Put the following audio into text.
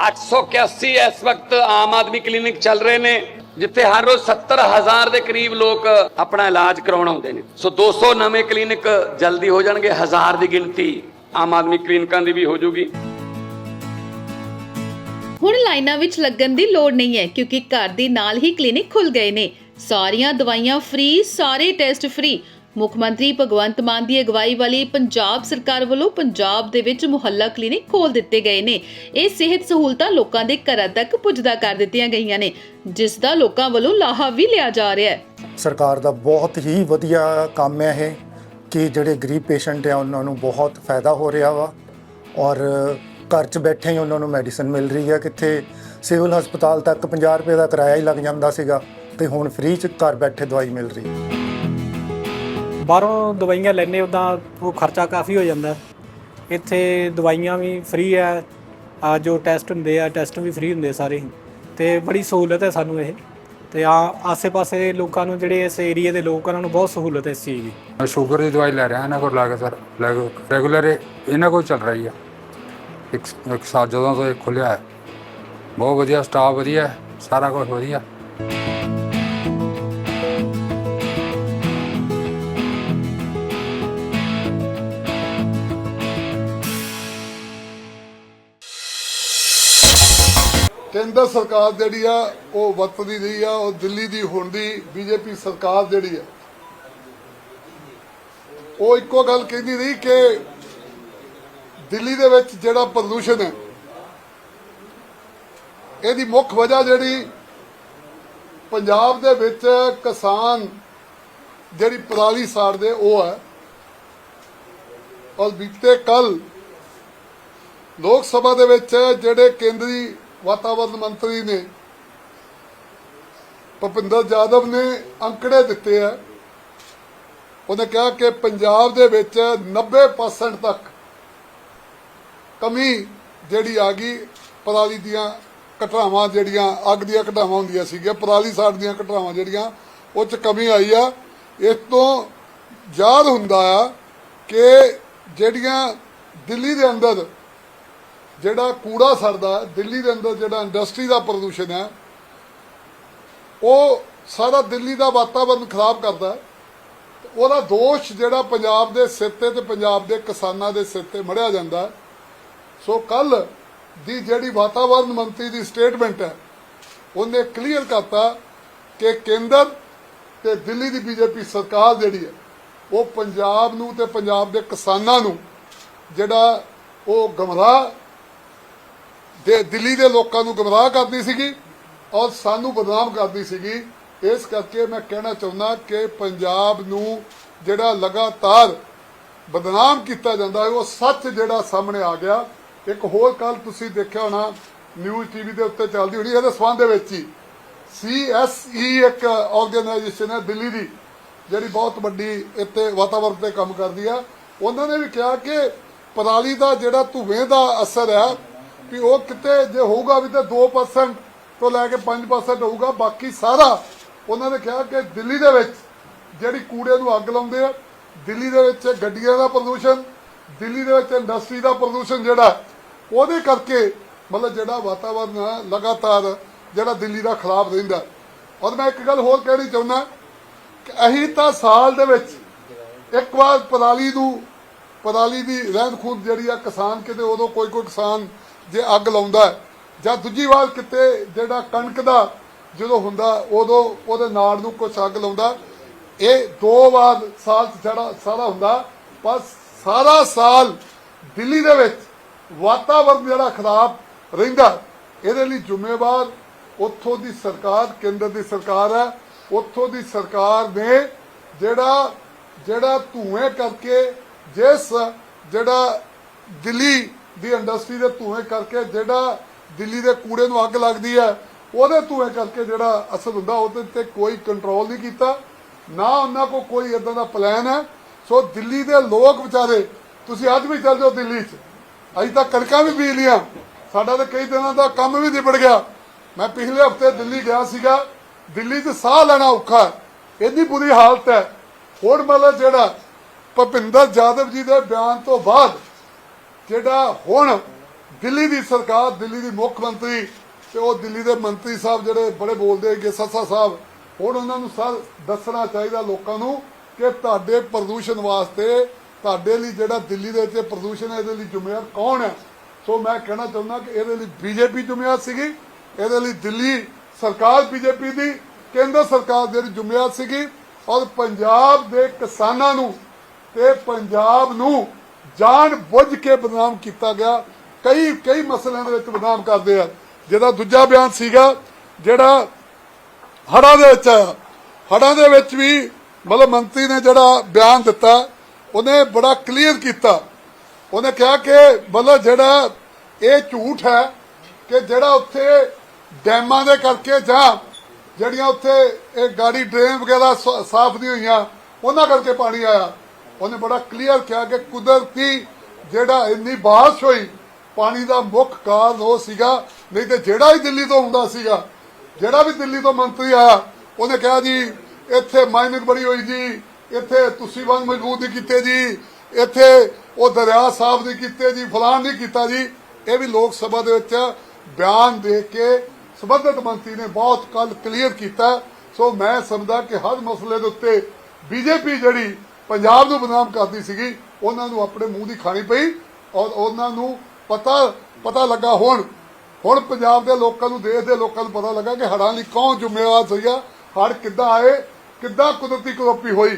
881 ਇਸ ਵਕਤ ਆਮ ਆਦਮੀ ਕਲੀਨਿਕ ਚੱਲ ਰਹੇ ਨੇ ਜਿੱਥੇ ਹਰ ਰੋਜ਼ 70000 ਦੇ ਕਰੀਬ ਲੋਕ ਆਪਣਾ ਇਲਾਜ ਕਰਾਉਣ ਆਉਂਦੇ ਨੇ ਸੋ 200 ਨਵੇਂ ਕਲੀਨਿਕ ਜਲਦੀ ਹੋ ਜਾਣਗੇ ਹਜ਼ਾਰ ਦੀ ਗਿਣਤੀ ਆਮ ਆਦਮੀ ਕਲੀਨਿਕਾਂ ਦੀ ਵੀ ਹੋ ਜਾਊਗੀ ਹੁਣ ਲਾਈਨਾਂ ਵਿੱਚ ਲੱਗਣ ਦੀ ਲੋੜ ਨਹੀਂ ਹੈ ਕਿਉਂਕਿ ਘਰ ਦੇ ਨਾਲ ਹੀ ਕਲੀਨਿਕ ਖੁੱਲ ਗਏ ਨੇ ਸਾਰੀਆਂ ਦਵਾਈਆਂ ਫ੍ਰੀ ਸਾਰੇ ਟੈਸਟ ਫ੍ਰੀ ਮੁੱਖ ਮੰਤਰੀ ਭਗਵੰਤ ਮਾਨ ਦੀ ਅਗਵਾਈ ਵਾਲੀ ਪੰਜਾਬ ਸਰਕਾਰ ਵੱਲੋਂ ਪੰਜਾਬ ਦੇ ਵਿੱਚ ਮੁਹੱਲਾ ਕਲੀਨਿਕ ਖੋਲ ਦਿੱਤੇ ਗਏ ਨੇ। ਇਹ ਸਿਹਤ ਸਹੂਲਤਾਂ ਲੋਕਾਂ ਦੇ ਘਰਾਂ ਤੱਕ ਪੁੱਜਦਾ ਕਰ ਦਿੱਤੀਆਂ ਗਈਆਂ ਨੇ, ਜਿਸ ਦਾ ਲੋਕਾਂ ਵੱਲੋਂ ਲਾਹਾ ਵੀ ਲਿਆ ਜਾ ਰਿਹਾ ਹੈ। ਸਰਕਾਰ ਦਾ ਬਹੁਤ ਹੀ ਵਧੀਆ ਕੰਮ ਹੈ ਇਹ, ਕਿ ਜਿਹੜੇ ਗਰੀਬ ਪੇਸ਼ੈਂਟ ਆ ਉਹਨਾਂ ਨੂੰ ਬਹੁਤ ਫਾਇਦਾ ਹੋ ਰਿਹਾ ਵਾ, ਔਰ ਘਰ 'ਚ ਬੈਠੇ ਹੀ ਉਹਨਾਂ ਨੂੰ ਮੈਡੀਸਨ ਮਿਲ ਰਹੀ ਹੈ, ਕਿੱਥੇ ਸਿਵਲ ਹਸਪਤਾਲ ਤੱਕ 50 ਰੁਪਏ ਦਾ ਕਿਰਾਇਆ ਹੀ ਲੱਗ ਜਾਂਦਾ ਸੀਗਾ, ਤੇ ਹੁਣ ਫ੍ਰੀ 'ਚ ਘਰ ਬੈਠੇ ਦਵਾਈ ਮਿਲ ਰਹੀ ਹੈ। ਬਾਹਰੋਂ ਦਵਾਈਆਂ ਲੈਣੇ ਉਦਾਂ ਉਹ ਖਰਚਾ ਕਾਫੀ ਹੋ ਜਾਂਦਾ। ਇੱਥੇ ਦਵਾਈਆਂ ਵੀ ਫ੍ਰੀ ਹੈ ਆ ਜੋ ਟੈਸਟ ਹੁੰਦੇ ਆ ਟੈਸਟ ਵੀ ਫ੍ਰੀ ਹੁੰਦੇ ਸਾਰੇ। ਤੇ ਬੜੀ ਸਹੂਲਤ ਹੈ ਸਾਨੂੰ ਇਹ। ਤੇ ਆ, ਆਸੇ-ਪਾਸੇ ਲੋਕਾਂ ਨੂੰ ਜਿਹੜੇ ਇਸ ਏਰੀਆ ਦੇ ਲੋਕ ਉਹਨਾਂ ਨੂੰ ਬਹੁਤ ਸਹੂਲਤ ਹੈ ਇਸ ਚੀਜ਼ ਦੀ। ਮੈਂ ਸ਼ੂਗਰ ਦੀ ਦਵਾਈ ਲੈ ਰਿਹਾ, ਇਹਨਾਂ ਕੋਲ ਲਾ ਕੇ ਸਰ ਰੈਗੂਲਰ ਇਹਨਾਂ ਕੋਲ ਚੱਲ ਰਹੀ ਆ। ਇੱਕ ਇੱਕ ਸਾਲ ਜਦੋਂ ਤੋਂ ਇਹ ਖੁੱਲਿਆ ਹੈ। ਬਹੁਤ ਵਧੀਆ ਸਟਾਫ ਵਧੀਆ, ਸਾਰਾ ਕੁਝ ਵਧੀਆ। ਕੇਂਦਰ ਸਰਕਾਰ ਜਿਹੜੀ ਆ, ਉਹ ਵਰਤਦੀ ਰਹੀ ਆ, ਉਹ ਦਿੱਲੀ ਦੀ ਹੁਣ ਦੀ ਬੀਜੇਪੀ ਸਰਕਾਰ ਜਿਹੜੀ ਆ। ਉਹ ਇੱਕੋ ਗੱਲ ਕਹਿੰਦੀ ਰਹੀ ਕਿ ਦਿੱਲੀ ਦੇ ਵਿੱਚ ਜਿਹੜਾ ਪ੍ਰਦੂਸ਼ਣ ਹੈ, ਇਹਦੀ ਮੁੱਖ ਵਜ੍ਹਾ ਜਿਹੜੀ ਪੰਜਾਬ ਦੇ ਵਿੱਚ ਕਿਸਾਨ ਜਿਹੜੀ ਪਰਾਲੀ ਸਾੜਦੇ, ਉਹ ਹੈ। ਔਰ ਬੀਤੇ ਕੱਲ ਲੋਕ ਸਭਾ ਦੇ ਵਿੱਚ ਜਿਹੜੇ ਕੇਂਦਰੀ ਵਾਤਾਵਰਣ ਮੰਤਰੀ ਨੇ ਭੁਪਿੰਦਰ ਜਾਦਵ ਨੇ ਅੰਕੜੇ ਦਿੱਤੇ ਆ। ਉਹਨੇ ਕਿਹਾ ਕਿ ਪੰਜਾਬ ਦੇ ਵਿੱਚ 90% ਤੱਕ ਕਮੀ ਜਿਹੜੀ ਆ ਗਈ, ਪਰਾਲੀ ਦੀਆਂ ਘਟਨਾਵਾਂ ਜਿਹੜੀਆਂ, ਅੱਗ ਦੀਆਂ ਘਟਨਾਵਾਂ ਹੁੰਦੀਆਂ ਸੀਗੀਆਂ, ਪਰਾਲੀ ਸਾੜ ਦੀਆਂ ਘਟਨਾਵਾਂ ਜਿਹੜੀਆਂ, ਉਹ ਚ ਕਮੀ ਆਈ ਆ। ਇਸ ਤੋਂ ਯਾਦ ਹੁੰਦਾ ਆ ਕਿ ਜਿਹੜੀਆਂ ਦਿੱਲੀ ਦੇ ਅੰਦਰ ਜਿਹੜਾ ਕੂੜਾ ਸਰਦਾ ਦਿੱਲੀ ਦੇ ਅੰਦਰ ਜਿਹੜਾ ਇੰਡਸਟਰੀ ਦਾ ਪ੍ਰਦੂਸ਼ਣ ਹੈ, ਉਹ ਸਾਰਾ ਦਿੱਲੀ ਦਾ ਵਾਤਾਵਰਣ ਖਰਾਬ ਕਰਦਾ ਉਹਦਾ ਦੋਸ਼ ਜਿਹੜਾ ਪੰਜਾਬ ਦੇ ਸਿਰ ਤੇ ਤੇ ਪੰਜਾਬ ਦੇ ਕਿਸਾਨਾਂ ਦੇ ਸਿਰ ਤੇ ਮੜਿਆ ਜਾਂਦਾ ਸੋ ਕੱਲ ਦੀ ਜਿਹੜੀ ਵਾਤਾਵਰਣ ਮੰਤਰੀ ਦੀ ਸਟੇਟਮੈਂਟ ਹੈ, ਉਹਨੇ ਕਲੀਅਰ ਕਰਤਾ ਕਿ ਕੇਂਦਰ ਤੇ ਦਿੱਲੀ ਦੀ ਬੀਜੇਪੀ ਸਰਕਾਰ ਜਿਹੜੀ ਹੈ, ਉਹ ਪੰਜਾਬ ਨੂੰ ਤੇ ਪੰਜਾਬ ਦੇ ਕਿਸਾਨਾਂ ਨੂੰ ਜਿਹੜਾ ਉਹ ਗਮਰਾਹ ਦੇ ਦਿੱਲੀ ਦੇ ਲੋਕਾਂ ਨੂੰ ਗਮਰਾਹ ਕਰਦੀ ਸੀਗੀ ਔਰ ਸਾਨੂੰ ਬਦਨਾਮ ਕਰਦੀ ਸੀਗੀ। ਇਸ ਕਰਕੇ ਮੈਂ ਕਹਿਣਾ ਚਾਹੁੰਦਾ ਕਿ ਪੰਜਾਬ ਨੂੰ ਜਿਹੜਾ ਲਗਾਤਾਰ ਬਦਨਾਮ ਕੀਤਾ ਜਾਂਦਾ ਹੈ, ਉਹ ਸੱਚ ਜਿਹੜਾ ਸਾਹਮਣੇ ਆ ਗਿਆ। ਇੱਕ ਹੋਰ ਕੱਲ ਤੁਸੀਂ ਦੇਖਿਆ ਹੋਣਾ, ਨਿਊਜ਼ ਟੀਵੀ ਦੇ ਉੱਤੇ ਚੱਲਦੀ ਹੋਣੀ, ਇਹਦੇ ਸਬੰਧ ਦੇ ਵਿੱਚ ਹੀ। ਸੀਐਸਈ ਇੱਕ ਆਰਗੇਨਾਈਜੇਸ਼ਨ ਹੈ ਦਿੱਲੀ ਦੀ, ਜਿਹੜੀ ਬਹੁਤ ਵੱਡੀ ਇੱਥੇ ਵਾਤਾਵਰਣ ਤੇ ਕੰਮ ਕਰਦੀ ਆ। ਉਹਨਾਂ ਨੇ ਵੀ ਕਿਹਾ ਕਿ ਪਰਾਲੀ ਦਾ ਜਿਹੜਾ ਧੂਏ ਦਾ ਅਸਰ ਹੈ ਵੀ ਉਹ ਕਿਤੇ ਜੇ ਹੋਊਗਾ ਵੀ ਤਾਂ 2% ਤੋਂ ਲੈ ਕੇ 5% ਹੋਊਗਾ, ਬਾਕੀ ਸਾਰਾ ਉਹਨਾਂ ਨੇ ਕਿਹਾ ਕਿ ਦਿੱਲੀ ਦੇ ਵਿੱਚ ਜਿਹੜੀ ਕੂੜੇ ਨੂੰ ਅੱਗ ਲਾਉਂਦੇ ਆ, ਦਿੱਲੀ ਦੇ ਵਿੱਚ ਗੱਡੀਆਂ ਦਾ ਪ੍ਰਦੂਸ਼ਣ, ਦਿੱਲੀ ਦੇ ਵਿੱਚ ਇੰਡਸਟਰੀ ਦਾ ਪ੍ਰਦੂਸ਼ਣ ਜਿਹੜਾ, ਉਹਦੇ ਕਰਕੇ ਮਤਲਬ ਜਿਹੜਾ ਵਾਤਾਵਰਨ ਹੈ ਲਗਾਤਾਰ ਜਿਹੜਾ ਦਿੱਲੀ ਦਾ ਖਰਾਬ ਰਹਿੰਦਾ। ਔਰ ਮੈਂ ਇੱਕ ਗੱਲ ਹੋਰ ਕਹਿਣੀ ਚਾਹੁੰਦਾ ਕਿ ਅਸੀਂ ਤਾਂ ਸਾਲ ਦੇ ਵਿੱਚ ਇੱਕ ਵਾਰ ਪਰਾਲੀ ਨੂੰ, ਪਰਾਲੀ ਦੀ ਰਹਿੰਦ ਖੂੰਦ ਜਿਹੜੀ ਆ ਕਿਸਾਨ ਕਿਤੇ ਉਦੋਂ ਕੋਈ ਕੋਈ ਕਿਸਾਨ ਜੇ ਅੱਗ ਲਾਉਂਦਾ ਜਾਂ ਦੂਜੀ ਵਾਰ ਕਿਤੇ ਜਿਹੜਾ ਕਣਕ ਦਾ ਜਦੋਂ ਹੁੰਦਾ, ਉਦੋਂ ਉਹਦੇ ਨਾੜ ਨੂੰ ਕੁਛ ਅੱਗ ਲਾਉਂਦਾ। ਇਹ ਦੋ ਵਾਰ ਸਾਲ ਜਿਹੜਾ ਸਾਰਾ ਹੁੰਦਾ, ਪਰ ਸਾਰਾ ਸਾਲ ਦਿੱਲੀ ਦੇ ਵਿੱਚ ਵਾਤਾਵਰਨ ਜਿਹੜਾ ਖਰਾਬ ਰਹਿੰਦਾ, ਇਹਦੇ ਲਈ ਜ਼ਿੰਮੇਵਾਰ ਉੱਥੋਂ ਦੀ ਸਰਕਾਰ, ਕੇਂਦਰ ਦੀ ਸਰਕਾਰ ਹੈ। ਉੱਥੋਂ ਦੀ ਸਰਕਾਰ ਨੇ ਜਿਹੜਾ ਜਿਹੜਾ ਧੂਏ ਕਰਕੇ ਜਿਸ ਜਿਹੜਾ ਦਿੱਲੀ ਦੀ ਇੰਡਸਟਰੀ ਦੇ ਧੂਏ ਕਰਕੇ ਜਿਹੜਾ ਦਿੱਲੀ ਦੇ ਕੂੜੇ ਨੂੰ ਅੱਗ ਲੱਗਦੀ ਹੈ, ਉਹਦੇ ਧੂਏ ਕਰਕੇ ਜਿਹੜਾ ਅਸਰ ਹੁੰਦਾ, ਉਹਦੇ ਤੇ ਕੋਈ ਕੰਟਰੋਲ ਨਹੀਂ ਕੀਤਾ। ਨਾ ਉਹਨਾਂ ਕੋ ਕੋਈ ਇਦਾਂ ਦਾ ਪਲਾਨ ਹੈ। ਸੋ ਦਿੱਲੀ ਦੇ ਲੋਕ ਵਿਚਾਰੇ, ਤੁਸੀਂ ਅੱਜ ਵੀ ਚੱਲ ਜਾਓ ਦਿੱਲੀ 'ਚ। ਅੱਜ ਤਾਂ ਕਣਕਾਂ ਵੀ ਬੀਜ ਲੀਆਂ ਸਾਡਾ ਤਾਂ ਕਈ ਦਿਨਾਂ ਦਾ ਕੰਮ ਵੀ ਨਿਬੜ ਗਿਆ। ਮੈਂ ਪਿਛਲੇ ਹਫ਼ਤੇ ਦਿੱਲੀ ਗਿਆ ਸੀਗਾ। ਦਿੱਲੀ 'ਚ ਸਾਹ ਲੈਣਾ ਔਖਾ ਹੈ। ਇੰਨੀ ਬੁਰੀ ਹਾਲਤ ਹੈ। ਹੁਣ ਮਤਲਬ ਜਿਹੜਾ ਭੁਪਿੰਦਰ ਜਾਦਵ ਜੀ ਦੇ ਬਿਆਨ ਤੋਂ ਬਾਅਦ ਜਿਹੜਾ ਹੁਣ ਦਿੱਲੀ ਦੀ ਸਰਕਾਰ, ਦਿੱਲੀ ਦੀ ਮੁੱਖ ਮੰਤਰੀ ਤੇ ਉਹ ਦਿੱਲੀ ਦੇ ਮੰਤਰੀ ਸਾਹਿਬ ਜਿਹੜੇ ਬੜੇ ਬੋਲਦੇ ਹੈਗੇ, ਸੱਸਾ ਸਾਹਿਬ, ਹੁਣ ਉਹਨਾਂ ਨੂੰ ਸਰ ਦੱਸਣਾ ਚਾਹੀਦਾ ਲੋਕਾਂ ਨੂੰ ਕਿ ਤੁਹਾਡੇ ਪ੍ਰਦੂਸ਼ਣ ਵਾਸਤੇ ਤੁਹਾਡੇ ਲਈ ਜਿਹੜਾ ਦਿੱਲੀ ਦੇ ਵਿੱਚ ਪ੍ਰਦੂਸ਼ਣ ਹੈ, ਇਹਦੇ ਲਈ ਜ਼ਿੰਮੇਵਾਰ ਕੌਣ ਹੈ? ਸੋ ਮੈਂ ਕਹਿਣਾ ਚਾਹੁੰਦਾ ਕਿ ਇਹਦੇ ਲਈ ਬੀਜੇਪੀ ਜ਼ਿੰਮੇਵਾਰ ਸੀਗੀ, ਇਹਦੇ ਲਈ ਦਿੱਲੀ ਸਰਕਾਰ ਬੀਜੇਪੀ ਦੀ, ਕੇਂਦਰ ਸਰਕਾਰ ਦੇ ਲਈ ਜ਼ਿੰਮੇਵਾਰ ਸੀਗੀ ਔਰ ਪੰਜਾਬ ਦੇ ਕਿਸਾਨਾਂ ਨੂੰ ਤੇ ਪੰਜਾਬ ਨੂੰ ਜਾਣ ਬੁੱਝ ਕੇ ਬਦਨਾਮ ਕੀਤਾ ਗਿਆ। ਕਈ ਕਈ ਮਸਲਿਆਂ ਦੇ ਵਿੱਚ ਬਦਨਾਮ ਕਰਦੇ ਆ। ਜਿਹਦਾ ਦੂਜਾ ਬਿਆਨ ਸੀਗਾ, ਜਿਹੜਾ ਹੜਾਂ ਦੇ ਵਿੱਚ ਆਇਆ ਹੜ੍ਹਾਂ ਦੇ ਵਿੱਚ ਵੀ ਮਤਲਬ ਮੰਤਰੀ ਨੇ ਜਿਹੜਾ ਬਿਆਨ ਦਿੱਤਾ, ਉਹਨੇ ਬੜਾ ਕਲੀਅਰ ਕੀਤਾ। ਉਹਨੇ ਕਿਹਾ ਕਿ ਮਤਲਬ ਜਿਹੜਾ ਇਹ ਝੂਠ ਹੈ ਕਿ ਜਿਹੜਾ ਉੱਥੇ ਡੈਮਾਂ ਦੇ ਕਰਕੇ ਜਾਂ ਜਿਹੜੀਆਂ ਉੱਥੇ ਇਹ ਗਾੜੀ ਡਰੇਨ ਵਗੈਰਾ ਸਾਫ਼ ਨਹੀਂ ਹੋਈਆਂ, ਉਹਨਾਂ ਕਰਕੇ ਪਾਣੀ ਆਇਆ। ਉਹਨੇ ਬੜਾ ਕਲੀਅਰ ਕਿਹਾ ਕਿ ਕੁਦਰਤੀ ਜਿਹੜਾ ਇੰਨੀ ਬਾਰਿਸ਼ ਹੋਈ, ਪਾਣੀ ਦਾ ਮੁੱਖ ਕਾਰਨ ਉਹ ਸੀਗਾ, ਨਹੀਂ ਤੇ ਜਿਹੜਾ ਹੀ ਦਿੱਲੀ ਤੋਂ ਹੁੰਦਾ ਸੀਗਾ, ਜਿਹੜਾ ਵੀ ਦਿੱਲੀ ਤੋਂ ਮੰਤਰੀ ਆਇਆ, ਉਹਨੇ ਕਿਹਾ ਜੀ, ਇੱਥੇ ਮਾਈਨਿੰਗ ਬੜੀ ਹੋਈ ਜੀ, ਇੱਥੇ ਤੁਸੀਂ ਵਾਂਗ ਮਜ਼ਬੂਤ ਨਹੀਂ ਕੀਤੇ ਜੀ, ਇੱਥੇ ਉਹ ਦਰਿਆ ਸਾਫ਼ ਨਹੀਂ ਕੀਤੇ ਜੀ ਫਲਾਨ ਨਹੀਂ ਕੀਤਾ ਜੀ। ਇਹ ਵੀ ਲੋਕ ਸਭਾ ਦੇ ਵਿੱਚ ਬਿਆਨ ਦੇ ਕੇ ਸੰਬੰਧਿਤ ਮੰਤਰੀ ਨੇ ਬਹੁਤ ਕੱਲ ਕਲੀਅਰ ਕੀਤਾ। ਸੋ ਮੈਂ ਸਮਝਦਾ ਕਿ ਹਰ ਮਸਲੇ ਦੇ ਉੱਤੇ ਬੀਜੇਪੀ ਜਿਹੜੀ ਪੰਜਾਬ ਨੂੰ ਬਦਨਾਮ ਕਰਦੀ ਸੀਗੀ, ਉਹਨਾਂ ਨੂੰ ਆਪਣੇ ਮੂੰਹ ਦੀ ਖਾਣੀ ਪਈ ਔਰ ਉਹਨਾਂ ਨੂੰ ਪਤਾ ਪਤਾ ਲੱਗਾ ਹੁਣ। ਹੁਣ ਪੰਜਾਬ ਦੇ ਲੋਕਾਂ ਨੂੰ, ਦੇਸ਼ ਦੇ ਲੋਕਾਂ ਨੂੰ ਪਤਾ ਲੱਗਾ ਕਿ ਹੜ੍ਹਾਂ ਲਈ ਕੌਣ ਜ਼ਿੰਮੇਵਾਰ ਸੀਗਾ ਹੜ੍ਹ ਕਿੱਦਾਂ ਆਏ, ਕਿੱਦਾਂ ਕੁਦਰਤੀ ਕਰੋਪੀ ਹੋਈ।